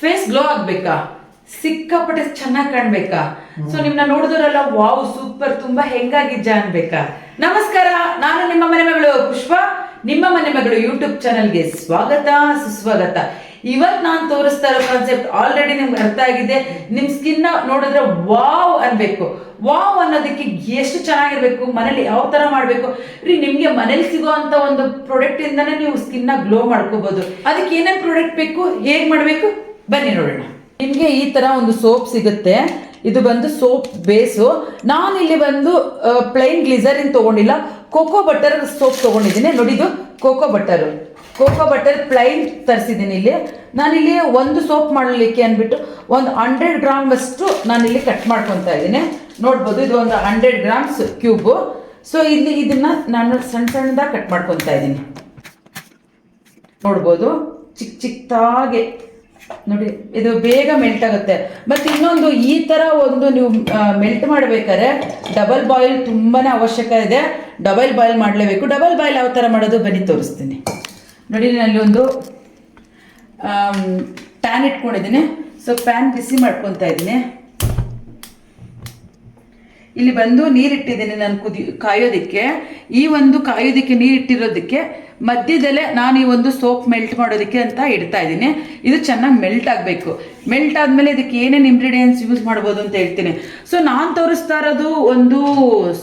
Face glow ಆಗ್ಬೇಕಾ? ಸಿಕ್ಕಾಪಟ್ಟೆ ಚೆನ್ನಾಗಿ ಕಾಣ್ಬೇಕಾ? So ನಿಮ್ನ ನೋಡಿದ್ರಲ್ಲ ವಾವ್ ಸೂಪರ್ ತುಂಬಾ ಹೆಂಗಾಗಿಜ್ಜ ಅನ್ಬೇಕಾ? ನಮಸ್ಕಾರ ನಾನು ನಿಮ್ಮ ಮನೆ ಮಗಳು ಪುಷ್ಪ. ನಿಮ್ಮ ಮನೆ ಮಗಳು ಯೂಟ್ಯೂಬ್ ಚಾನಲ್ಗೆ ಸ್ವಾಗತ ಸುಸ್ವಾಗತ. ಇವತ್ ನಾನು ತೋರಿಸ್ತಾ ಇರೋ ಕಾನ್ಸೆಪ್ಟ್ ಆಲ್ರೆಡಿ ನಿಮ್ಗೆ ಅರ್ಥ ಆಗಿದೆ. ನಿಮ್ ಸ್ಕಿನ್ ನೋಡಿದ್ರೆ ವಾವ್ ಅನ್ಬೇಕು. ವಾವ್ ಅನ್ನೋದಕ್ಕೆ ಎಷ್ಟು ಚೆನ್ನಾಗಿರ್ಬೇಕು ಮನೇಲಿ ಯಾವ ತರ ಮಾಡ್ಬೇಕು? ರೀ ನಿಮ್ಗೆ ಮನೇಲಿ ಸಿಗೋ ಅಂತ ಒಂದು ಪ್ರಾಡಕ್ಟ್ ಇಂದಾನೆ ನೀವು ಸ್ಕಿನ್ನ ಗ್ಲೋ ಮಾಡ್ಕೋಬಹುದು ಅದಕ್ಕೆ ಏನೇನ್ ಪ್ರಾಡಕ್ಟ್ ಬೇಕು? ಹೇಗ್ ಮಾಡ್ಬೇಕು? ಬನ್ನಿ ನೋಡೋಣ ನಿಮಗೆ ಈ ತರ ಒಂದು ಸೋಪ್ ಸಿಗುತ್ತೆ. ಇದು ಬಂದು ಸೋಪ್ ಬೇಸು. ನಾನು ಇಲ್ಲಿ ಬಂದು ಪ್ಲೈನ್ ಗ್ಲಿಸರಿನ್ ತಗೊಂಡಿಲ್ಲ. ಕೋಕೋ ಬಟರ್ ಸೋಪ್ ತಗೊಂಡಿದ್ದೀನಿ. ನೋಡಿದು coco butter coco butter plain ತರಿಸಿದ್ದೀನಿ ಇಲ್ಲಿ. ನಾನಿಲ್ಲಿ ಒಂದು ಸೋಪ್ ಮಾಡಲಿಕ್ಕೆ ಅಂದ್ಬಿಟ್ಟು ಒಂದು ಹಂಡ್ರೆಡ್ ಗ್ರಾಮ್ ಅಷ್ಟು ನಾನಿಲ್ಲಿ ಕಟ್ ಮಾಡ್ಕೊತಾ ಇದ್ದೀನಿ. ನೋಡ್ಬೋದು, ಇದು ಒಂದು ಹಂಡ್ರೆಡ್ ಗ್ರಾಮ್ಸ್ ಕ್ಯೂಬು ಸೊ ಇಲ್ಲಿ ಇದನ್ನ ನಾನು ಸಣ್ಣ ಸಣ್ಣದಾಗಿ ಕಟ್ ಮಾಡ್ಕೊತಾ ಇದ್ದೀನಿ. ನೋಡ್ಬೋದು ಚಿಕ್ಕ ಚಿಕ್ಕದಾಗಿ ನೋಡಿ, ಇದು ಬೇಗ ಮೆಲ್ಟ್ ಆಗುತ್ತೆ. ಮತ್ತು ಇನ್ನೊಂದು ಈ ತರ ಒಂದು ನೀವು ಮೆಲ್ಟ್ ಮಾಡ್ಬೇಕಾದ್ರೆ ಡಬಲ್ ಬಾಯ್ಲ್ ತುಂಬಾನೇ ಅವಶ್ಯಕ ಇದೆ. ಡಬಲ್ ಬಾಯ್ಲ್ ಮಾಡಲೇಬೇಕು. ಡಬಲ್ ಬಾಯ್ಲ್ ಯಾವ ಥರ ಮಾಡೋದು ಬನ್ನಿ ತೋರಿಸ್ತೀನಿ. ನೋಡಿ ನಾನು ಒಂದು ಪ್ಯಾನ್ ಇಟ್ಕೊಂಡಿದ್ದೀನಿ. ಸೊ ಪ್ಯಾನ್ ಬಿಸಿ ಮಾಡ್ಕೊತಾ ಇದ್ದೀನಿ. ಇಲ್ಲಿ ಬಂದು ನೀರಿಟ್ಟಿದ್ದೀನಿ ನಾನು ಕುದಿ, ಕಾಯೋದಕ್ಕೆ. ಈ ಒಂದು ಕಾಯೋದಕ್ಕೆ ನೀರಿಟ್ಟಿರೋದಕ್ಕೆ ಮಧ್ಯದಲ್ಲೇ ನಾನು ಈ ಒಂದು ಸೋಪ್ ಮೆಲ್ಟ್ ಮಾಡೋದಕ್ಕೆ ಅಂತ ಇಡ್ತಾ ಇದ್ದೀನಿ. ಇದು ಚೆನ್ನಾಗಿ ಮೆಲ್ಟ್ ಆಗಬೇಕು. ಮೆಲ್ಟ್ ಆದಮೇಲೆ ಇದಕ್ಕೆ ಏನೇನು ಇಂಗ್ರೀಡಿಯೆಂಟ್ಸ್ ಯೂಸ್ ಮಾಡ್ಬೋದು ಅಂತ ಹೇಳ್ತೀನಿ. ಸೊ ನಾನು ತೋರಿಸ್ತಾ ಇರೋದು ಒಂದು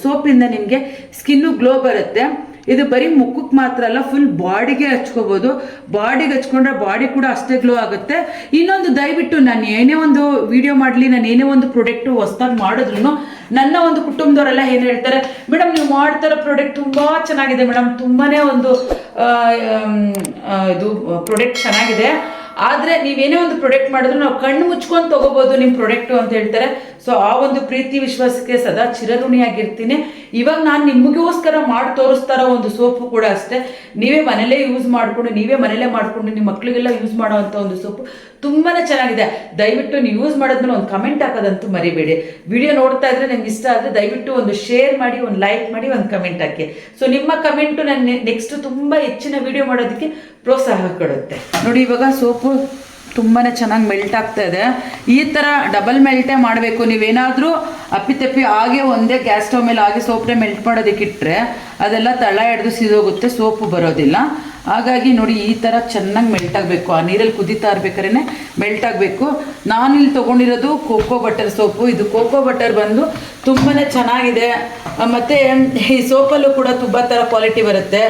ಸೋಪಿಂದ ನಿಮಗೆ ಸ್ಕಿನ್ನು ಗ್ಲೋ ಬರುತ್ತೆ. ಇದು ಬರೀ ಮುಖಕ್ಕೆ ಮಾತ್ರ ಅಲ್ಲ ಫುಲ್ ಬಾಡಿಗೆ ಹಚ್ಕೋಬೋದು. ಬಾಡಿಗೆ ಹಚ್ಕೊಂಡ್ರೆ ಬಾಡಿ ಕೂಡ ಅಷ್ಟೇ ಗ್ಲೋ ಆಗುತ್ತೆ. ಇನ್ನೊಂದು ದಯವಿಟ್ಟು ನಾನು ಏನೇ ಒಂದು ವಿಡಿಯೋ ಮಾಡಲಿ, ನಾನು ಏನೇ ಒಂದು ಪ್ರೊಡಕ್ಟು ಹೊಸ್ದಾಗಿ ಮಾಡಿದ್ರು ನನ್ನ ಒಂದು ಕುಟುಂಬದವರೆಲ್ಲ ಏನು ಹೇಳ್ತಾರೆ, ಮೇಡಮ್, ನೀವು ಮಾಡ್ತಾರೋ ಪ್ರಾಡಕ್ಟ್ ತುಂಬಾ ಚೆನ್ನಾಗಿದೆ ಮೇಡಮ್, ತುಂಬಾನೇ ಒಂದು ಇದು ಪ್ರಾಡಕ್ಟ್ ಚೆನ್ನಾಗಿದೆ. ಆದ್ರೆ ನೀವೇನೇ ಒಂದು ಪ್ರಾಡಕ್ಟ್ ಮಾಡಿದ್ರು ನಾವು ಕಣ್ಣು ಮುಚ್ಕೊಂಡು ತಗೋಬಹುದು ನಿಮ್ಮ ಪ್ರಾಡಕ್ಟು ಅಂತ ಹೇಳ್ತಾರೆ. ಸೊ ಆ ಒಂದು ಪ್ರೀತಿ ವಿಶ್ವಾಸಕ್ಕೆ ಸದಾ ಚಿರಋಣಿಯಾಗಿರ್ತೀನಿ. ಇವಾಗ ನಾನು ನಿಮಗೋಸ್ಕರ ಮಾಡಿ ತೋರಿಸ್ತಾ ಇರೋ ಒಂದು ಸೋಪು ಕೂಡ ಅಷ್ಟೇ. ನೀವೇ ಮನೇಲೇ ಯೂಸ್ ಮಾಡಿಕೊಂಡು, ನೀವೇ ಮನೇಲೇ ಮಾಡಿಕೊಂಡು ನಿಮ್ಮ ಮಕ್ಕಳಿಗೆಲ್ಲ ಯೂಸ್ ಮಾಡೋವಂಥ ಒಂದು ಸೋಪು ತುಂಬಾನೇ ಚೆನ್ನಾಗಿದೆ. ದಯವಿಟ್ಟು ನೀವು ಯೂಸ್ ಮಾಡಿದ್ಮೇಲೆ ಒಂದು ಕಮೆಂಟ್ ಹಾಕೋದಂತೂ ಮರಿಬೇಡಿ. ವಿಡಿಯೋ ನೋಡ್ತಾ ಇದ್ರೆ ನಿಮ್ಗೆ ಇಷ್ಟ ಆದರೆ ದಯವಿಟ್ಟು ಒಂದು ಶೇರ್ ಮಾಡಿ, ಒಂದು ಲೈಕ್ ಮಾಡಿ, ಒಂದು ಕಮೆಂಟ್ ಹಾಕಿ. ಸೊ ನಿಮ್ಮ ಕಮೆಂಟು ನನ್ನ ನೆಕ್ಸ್ಟ್ ತುಂಬಾ ಹೆಚ್ಚಿನ ವಿಡಿಯೋ ಮಾಡೋದಕ್ಕೆ ಪ್ರೋತ್ಸಾಹ ಕೊಡುತ್ತೆ. ನೋಡಿ, ಇವಾಗ ಸೋಪು ತುಂಬಾನೇ ಚೆನ್ನಾಗಿ ಮೆಲ್ಟ್ ಆಗ್ತಾ ಇದೆ. ಈ ಥರ ಡಬಲ್ ಮೆಲ್ಟೇ ಮಾಡಬೇಕು. ನೀವೇನಾದರೂ ಅಪ್ಪಿತಪ್ಪಿ ಹಾಗೆ ಒಂದೇ ಗ್ಯಾಸ್ ಸ್ಟವ್ ಮೇಲೆ ಹಾಗೆ ಸೋಪ್ನೇ ಮೆಲ್ಟ್ ಮಾಡೋದಕ್ಕೆ ಇಟ್ಟರೆ ಅದೆಲ್ಲ ತಳ ಹಿಡ್ದು ಸಿದೋಗುತ್ತೆ, ಸೋಪು ಬರೋದಿಲ್ಲ. ಹಾಗಾಗಿ ನೋಡಿ ಈ ಥರ ಚೆನ್ನಾಗಿ ಮೆಲ್ಟ್ ಆಗಬೇಕು. ಆ ನೀರಲ್ಲಿ ಕುದೀತಾ ಇರ್ಬೇಕಾದ್ರೆ ಮೆಲ್ಟ್ ಆಗಬೇಕು. ನಾನಿಲ್ಲಿ ತೊಗೊಂಡಿರೋದು ಕೋಕೋ ಬಟರ್ ಸೋಪು ಇದು ಕೋಕೋ ಬಟರ್ ಬಂದು ತುಂಬಾ ಚೆನ್ನಾಗಿದೆ. ಮತ್ತು ಈ ಸೋಪಲ್ಲೂ ಕೂಡ ತುಂಬ ಥರ ಕ್ವಾಲಿಟಿ ಬರುತ್ತೆ.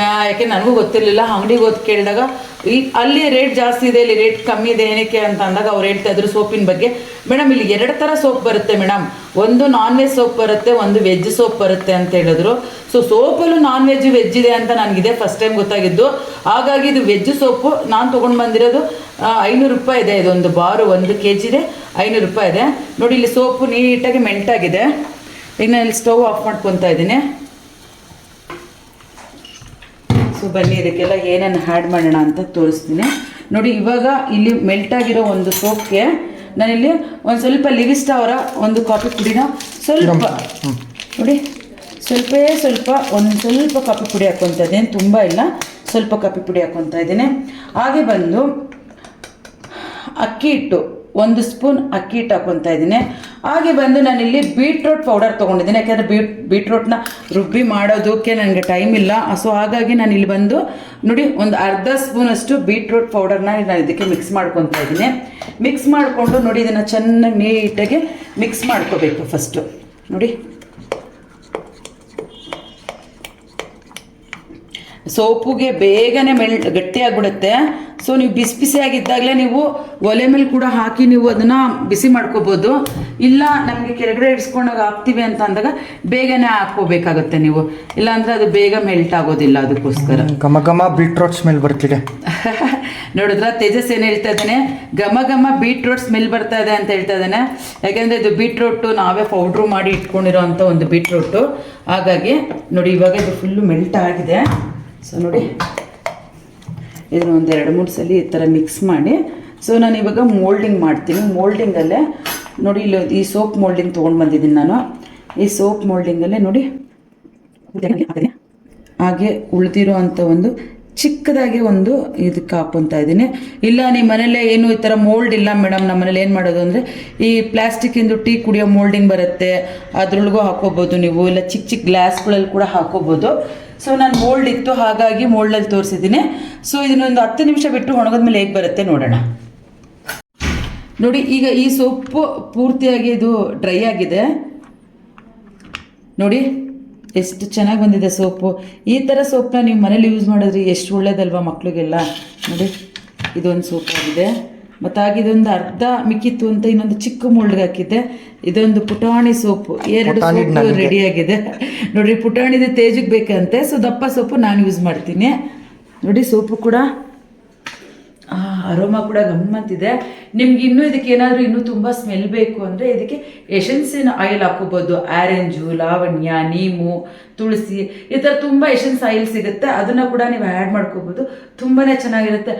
ಯಾಕೆ ನನಗೂ ಗೊತ್ತಿರಲಿಲ್ಲ. ಅಂಗಡಿಗೆ ಹೋದ್ ಕೇಳಿದಾಗ ಈ ಅಲ್ಲಿ ರೇಟ್ ಜಾಸ್ತಿ ಇದೆ, ಇಲ್ಲಿ ರೇಟ್ ಕಮ್ಮಿ ಇದೆ, ಏನಕ್ಕೆ ಅಂತ ಅಂದಾಗ ಅವ್ರು ಹೇಳ್ತಾ ಇದ್ರು ಸೋಪಿನ ಬಗ್ಗೆ. ಮೇಡಮ್ ಇಲ್ಲಿ ಎರಡು ಥರ ಸೋಪ್ ಬರುತ್ತೆ ಮೇಡಮ್ ಒಂದು ನಾನ್ ವೆಜ್ ಸೋಪ್ ಬರುತ್ತೆ, ಒಂದು ವೆಜ್ ಸೋಪ್ ಬರುತ್ತೆ ಅಂತ ಹೇಳಿದ್ರು. ಸೊ ಸೋಪಲ್ಲೂ ನಾನ್ ವೆಜ್ ವೆಜ್ ಇದೆ ಅಂತ ನನಗಿದೆ ಫಸ್ಟ್ ಟೈಮ್ ಗೊತ್ತಾಗಿದ್ದು. ಹಾಗಾಗಿ ಇದು ವೆಜ್ ಸೋಪು. ನಾನು ತೊಗೊಂಡು ಬಂದಿರೋದು ಐನೂರು ರೂಪಾಯಿ ಇದೆ. ಇದೊಂದು ಬಾರು ಒಂದು ಕೆ ಜಿದೆ ಐನೂರು ರೂಪಾಯಿ ಇದೆ. ನೋಡಿ, ಇಲ್ಲಿ ಸೋಪು ನೀಟಾಗಿ ಮೆಂಟಾಗಿದೆ. ಈಗ ಇಲ್ಲಿ ಸ್ಟವ್ ಆಫ್ ಮಾಡ್ಕೊತಾ ಇದ್ದೀನಿ. ಸೊ ಬನ್ನಿ ಇದಕ್ಕೆಲ್ಲ ಏನೇನು ಆ್ಯಡ್ ಮಾಡೋಣ ಅಂತ ತೋರಿಸ್ತೀನಿ. ನೋಡಿ ಇವಾಗ ಇಲ್ಲಿ ಮೆಲ್ಟ್ ಆಗಿರೋ ಒಂದು ಸೋಪ್ಗೆ ನಾನಿಲ್ಲಿ ಒಂದು ಸ್ವಲ್ಪ ಲಿವಿಸ್ಟ್ ಅವರ ಒಂದು ಕಾಫಿ ಪುಡಿನ ಸ್ವಲ್ಪ ನೋಡಿ ಸ್ವಲ್ಪೇ ಸ್ವಲ್ಪ ಒಂದು ಸ್ವಲ್ಪ ಕಾಫಿ ಪುಡಿ ಹಾಕ್ಕೊತಾ ಇದ್ದೀನಿ. ತುಂಬ ಇಲ್ಲ ಸ್ವಲ್ಪ ಕಾಫಿ ಪುಡಿ ಹಾಕ್ಕೊತಾ ಇದ್ದೀನಿ. ಹಾಗೆ ಬಂದು ಅಕ್ಕಿ ಹಿಟ್ಟು, ಒಂದು ಸ್ಪೂನ್ ಅಕ್ಕಿ ಹಿಟ್ಟು ಹಾಕೊತ ಇದ್ದೀನಿ. ಹಾಗೆ ಬಂದು ನಾನಿಲ್ಲಿ ಬೀಟ್ರೋಟ್ ಪೌಡರ್ ತೊಗೊಂಡಿದ್ದೀನಿ. ಯಾಕೆಂದರೆ ಬೀಟ್, ಬೀಟ್ರೋಟ್ನ ರುಬ್ಬಿ ಮಾಡೋದಕ್ಕೆ ನನಗೆ ಟೈಮ್ ಇಲ್ಲ. ಸೊ ಹಾಗಾಗಿ ನಾನು ಇಲ್ಲಿ ಬಂದು, ನೋಡಿ, ಒಂದು ಅರ್ಧ ಸ್ಪೂನಷ್ಟು ಬೀಟ್ರೋಟ್ ಪೌಡರ್ನ ನಾನು ಇದಕ್ಕೆ ಮಿಕ್ಸ್ ಮಾಡ್ಕೊತಾ ಇದ್ದೀನಿ. ಮಿಕ್ಸ್ ಮಾಡಿಕೊಂಡು, ನೋಡಿ, ಇದನ್ನು ಚೆನ್ನಾಗಿ ನೀಟಾಗಿ ಮಿಕ್ಸ್ ಮಾಡ್ಕೋಬೇಕು ಫಸ್ಟು. ನೋಡಿ. ಸೋಪುಗೆ ಬೇಗನೆ ಮೆಲ್ ಗಟ್ಟಿಯಾಗ್ಬಿಡುತ್ತೆ. ಸೊ ನೀವು ಬಿಸಿ ಬಿಸಿಯಾಗಿದ್ದಾಗಲೇ ನೀವು ಒಲೆ ಮೇಲೆ ಕೂಡ ಹಾಕಿ ನೀವು ಅದನ್ನು ಬಿಸಿ ಮಾಡ್ಕೋಬೋದು. ಇಲ್ಲ ನಮಗೆ ಕೆಳಗಡೆ ಇಡ್ಸ್ಕೊಂಡಾಗ ಹಾಕ್ತೀವಿ ಅಂತ ಅಂದಾಗ ಬೇಗನೆ ಹಾಕ್ಕೋಬೇಕಾಗತ್ತೆ ನೀವು. ಇಲ್ಲಾಂದರೆ ಅದು ಬೇಗ ಮೆಲ್ಟ್ ಆಗೋದಿಲ್ಲ ಅದಕ್ಕೋಸ್ಕರ. ಘಮ ಘಮ ಬೀಟ್ರೋಟ್ ಸ್ಮೆಲ್ ಬರ್ತಿದೆ. ನೋಡಿದ್ರ? ತೇಜಸ್ ಏನು ಹೇಳ್ತಾ ಇದ್ದಾನೆ? ಘಮ ಘಮ ಬೀಟ್ರೋಟ್ ಸ್ಮೆಲ್ ಬರ್ತಾ ಇದೆ ಅಂತ ಹೇಳ್ತಾ ಇದ್ದಾನೆ. ಯಾಕೆಂದರೆ ಇದು ಬೀಟ್ರೋಟು ನಾವೇ ಪೌಡ್ರು ಮಾಡಿ ಇಟ್ಕೊಂಡಿರೋ ಅಂಥ ಒಂದು ಬೀಟ್ರೋಟು ಹಾಗಾಗಿ ನೋಡಿ ಇವಾಗ ಇದು ಫುಲ್ಲು ಮೆಲ್ಟ್ ಆಗಿದೆ. ಸೊ ನೋಡಿ. ಇದನ್ನ ಒಂದು ಎರಡು ಮೂರು ಸಲ ಈ ಥರ ಮಿಕ್ಸ್ ಮಾಡಿ. ಸೊ ನಾನು ಇವಾಗ ಮೋಲ್ಡಿಂಗ್ ಮಾಡ್ತೀನಿ. ಮೋಲ್ಡಿಂಗಲ್ಲೇ ನೋಡಿ ಇಲ್ಲಿ ಈ ಸೋಪ್ ಮೋಲ್ಡಿಂಗ್ ತೊಗೊಂಡು ಬಂದಿದ್ದೀನಿ ನಾನು. ಈ ಸೋಪ್ ಮೋಲ್ಡಿಂಗಲ್ಲೇ ನೋಡಿ ಹಾಗೆ ಉಳಿದಿರೋ ಅಂಥ ಒಂದು ಚಿಕ್ಕದಾಗಿ ಒಂದು ಇದಕ್ಕೆ ಹಾಕೊತಾ ಇದ್ದೀನಿ. ಇಲ್ಲ ನಿಮ್ಮ ಮನೇಲೆ ಏನು ಈ ಥರ ಮೋಲ್ಡ್ ಇಲ್ಲ ಮೇಡಮ್ ನಮ್ಮ ಮನೇಲಿ ಏನು ಮಾಡೋದು ಅಂದರೆ ಈ ಪ್ಲಾಸ್ಟಿಕ್ಕಿಂದು ಟೀ ಕುಡಿಯೋ ಮೋಲ್ಡಿಂಗ್ ಬರುತ್ತೆ. ಅದ್ರೊಳಗೂ ಹಾಕೋಬೋದು ನೀವು. ಇಲ್ಲ ಚಿಕ್ಕ ಚಿಕ್ಕ ಗ್ಲಾಸ್ಗಳಲ್ಲಿ ಕೂಡ ಹಾಕೋಬೋದು. ಸೊ ನಾನು ಮೋಲ್ಡ್ ಇತ್ತು, ಹಾಗಾಗಿ ಮೋಲ್ಡಲ್ಲಿ ತೋರಿಸಿದ್ದೀನಿ. ಸೊ ಇದನ್ನೊಂದು ಹತ್ತು ನಿಮಿಷ ಬಿಟ್ಟು ಒಣಗಿದ್ಮೇಲೆ ಹೇಗೆ ಬರುತ್ತೆ ನೋಡೋಣ. ನೋಡಿ, ಈಗ ಈ ಸೊಪ್ಪು ಪೂರ್ತಿಯಾಗಿ ಇದು ಡ್ರೈ ಆಗಿದೆ. ನೋಡಿ, ಎಷ್ಟು ಚೆನ್ನಾಗಿ ಬಂದಿದೆ ಸೋಪು ಈ ಥರ ಸೋಪ್ನ ನೀವು ಮನೇಲಿ ಯೂಸ್ ಮಾಡಿದ್ರೆ ಎಷ್ಟು ಒಳ್ಳೇದಲ್ವಾ ಮಕ್ಕಳಿಗೆಲ್ಲ ನೋಡಿ, ಇದೊಂದು ಸೋಪ್ ಆಗಿದೆ ಮತ್ತು ಹಾಗೆ ಇದೊಂದು ಅರ್ಧ ಮಿಕ್ಕಿತ್ತು ಅಂತ ಇನ್ನೊಂದು ಚಿಕ್ಕ ಮೋಲ್ಡ್ಗೆ ಹಾಕಿದ್ದೆ. ಇದೊಂದು ಪುಟಾಣಿ ಸೋಪು. ಎರಡು ಸೋಪು. ರೆಡಿ ಆಗಿದೆ ನೋಡ್ರಿ ಪುಟಾಣಿದು ತೇಜಿಗೆ ಬೇಕಂತೆ ಸೊ ದಪ್ಪ ಸೋಪು ನಾನು ಯೂಸ್ ಮಾಡ್ತೀನಿ. ನೋಡಿ ಸೋಪು ಕೂಡ ಆ ಅರೋಮಾ ಕೂಡ ಗಮ್ಮಂತಿದೆ ನಿಮ್ಗೆ ಇನ್ನೂ ಇದಕ್ಕೆ ಏನಾದರೂ ಇನ್ನೂ ತುಂಬ ಸ್ಮೆಲ್ ಬೇಕು ಅಂದರೆ ಇದಕ್ಕೆ ಎಸೆನ್ಸಿನ ಆಯಿಲ್ ಹಾಕೋಬೋದು ಆರೆಂಜು ಲಾವಣ್ಯ ನೀಮು ತುಳಸಿ, ಈ ಥರ ತುಂಬ ಎಸೆನ್ಸ್ ಆಯಿಲ್ ಸಿಗುತ್ತೆ. ಅದನ್ನು ಕೂಡ ನೀವು ಆ್ಯಡ್ ಮಾಡ್ಕೋಬೋದು. ತುಂಬಾ ಚೆನ್ನಾಗಿರುತ್ತೆ.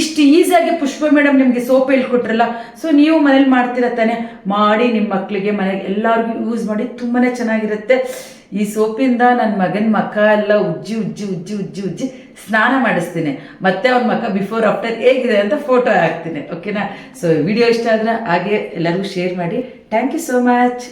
ಇಷ್ಟು ಈಸಿಯಾಗಿ ಪುಷ್ಪ ಮೇಡಮ್ ನಿಮಗೆ ಸೋಪ್ ಹೇಳ್ಕೊಟ್ರಲ್ಲ ಸೊ ನೀವು ಮನೇಲಿ ಮಾಡ್ತೀರ ತಾನೆ? ಮಾಡಿ ನಿಮ್ಮ ಮಕ್ಕಳಿಗೆ ಮನೆಗೆ ಎಲ್ಲರಿಗೂ ಯೂಸ್ ಮಾಡಿ ತುಂಬಾ ಚೆನ್ನಾಗಿರುತ್ತೆ. ಈ ಸೋಪಿಂದ ನನ್ನ ಮಗನ ಮಖ ಎಲ್ಲ ಉಜ್ಜಿ ಉಜ್ಜಿ ಉಜ್ಜಿ ಉಜ್ಜಿ ಉಜ್ಜಿ ಸ್ನಾನ ಮಾಡಿಸ್ತೀನಿ. ಮತ್ತೆ ಅವ್ನ ಮಖ ಬಿಫೋರ್ ಆಫ್ಟರ್ ಹೇಗಿದೆ ಅಂತ ಫೋಟೋ ಹಾಕ್ತೀನಿ. ಓಕೆನಾ ಸೊ ವಿಡಿಯೋ ಇಷ್ಟ ಆದರೆ ಹಾಗೆ ಎಲ್ಲರಿಗೂ ಶೇರ್ ಮಾಡಿ. Thank you so much